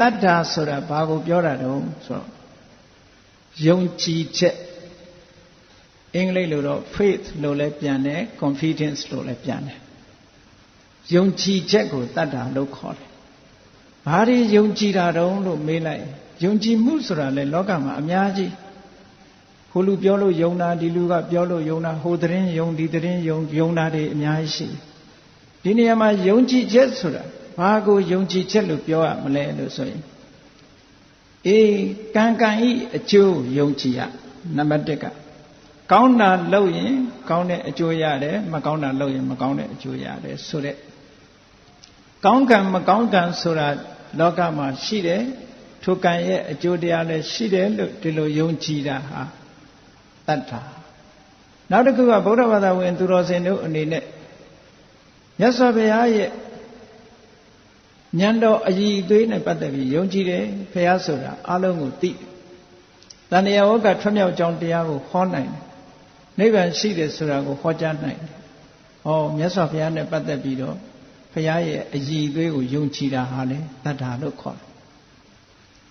တတ္တာဆိုတာဘာကိုပြောတာတုံးဆိုတော့ယုံကြည်ချက်အင်္ဂလိပ်လိုတော့ faith လို့လည်းပြန်တယ် confidence လို့လည်းပြန်တယ်ယုံကြည်ချက်ကိုတတ္တာလို့ခေါ်တယ်ဘာတွေယုံကြည်တာတုံးလို့မေးလိုက်ယုံကြည်မှုဆိုတာလေလောကမှာအများကြီးဟိုလူပြောလို့ယုံတာဒီလူကပြောလို့ယုံတာဟိုသတင်းယုံဒီသတင်းယုံယုံတာတွေအများကြီးရှိဒီနေရာမှာယုံကြည်ချက်ဆိုတာ ဘာကိုယုံကြည်ချက်လို့ပြောရမလဲလို့ဆိုရင်အေးကံကံဤအကျိုးယုံကြည်ရနံပါတ်1ကကောင်းတာလုပ်ရင် ကောင်းတဲ့အကျိုးရတယ်မကောင်းတာလုပ်ရင် မကောင်းတဲ့အကျိုးရတယ်ဆိုတဲ့ကောင်းကံမကောင်းကံဆိုတာလောကမှာရှိတယ်ထိုကံရဲ့အကျိုးတရားလည်းရှိတယ်လို့ဒီလိုယုံကြည်တာဟာတတ်တာနောက်တစ်ခုကဗုဒ္ဓဘာသာဝင် သူတော်စင်တို့အနေနဲ့မြတ်စွာဘုရားရဲ့ ဉာဏ်တော်အည်အသွေးနဲ့ပတ်သက်ပြီးယုံကြည်တယ်ဘုရားဆိုတာအလုံးကိုသိတယ်တဏှာဝကထွမြောက်ကြောင်းတရားကိုဟောနိုင်တယ်နိဗ္ဗာန်ရှိတယ်ဆိုတာကိုဟောကြားနိုင်တယ်ဟောမြတ်စွာဘုရားနဲ့ပတ်သက်ပြီးတော့ဘုရားရဲ့အည်အသွေးကိုယုံကြည်တာဟာလေတတ္ထာလို့ခေါ်တယ်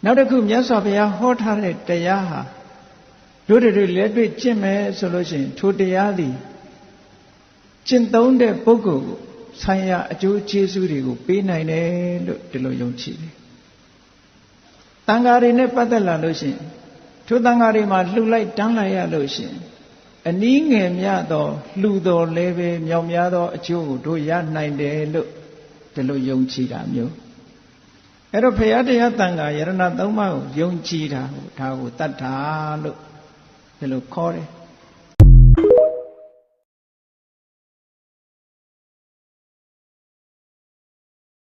နောက်တစ်ခုမြတ်စွာဘုရားဟောထားတဲ့တရားဟာတို့တွေလက်တွေ့ကျင့်မယ်ဆိုလို့ရှိရင်ထိုတရားသည်ကျင့်သုံးတဲ့ပုဂ္ဂိုလ်ကို ဆိုင်ရာအကျိုးကျေးဇူးတွေကိုပေးနိုင်တယ်လို့ဒီလိုယုံကြည်တယ်။တန်ဃာတွေနဲ့ပတ်သက်လာလို့ရှိရင်ထိုတန်ဃာတွေမှာလှူလိုက်တန်းလိုက်ရလို့ရှိရင်အနည်းငယ်မြသောလှူတော်လည်းပဲမြောက်များသောအကျိုးကိုတို့ရနိုင်တယ်လို့ဒီလိုယုံကြည်တာမျိုးအဲ့တော့ဖရာတရားတန်ခါယရဏသုံးပါးကိုယုံကြည်တာကိုဒါကိုတတ်တာလို့ဒီလိုခေါ်တယ်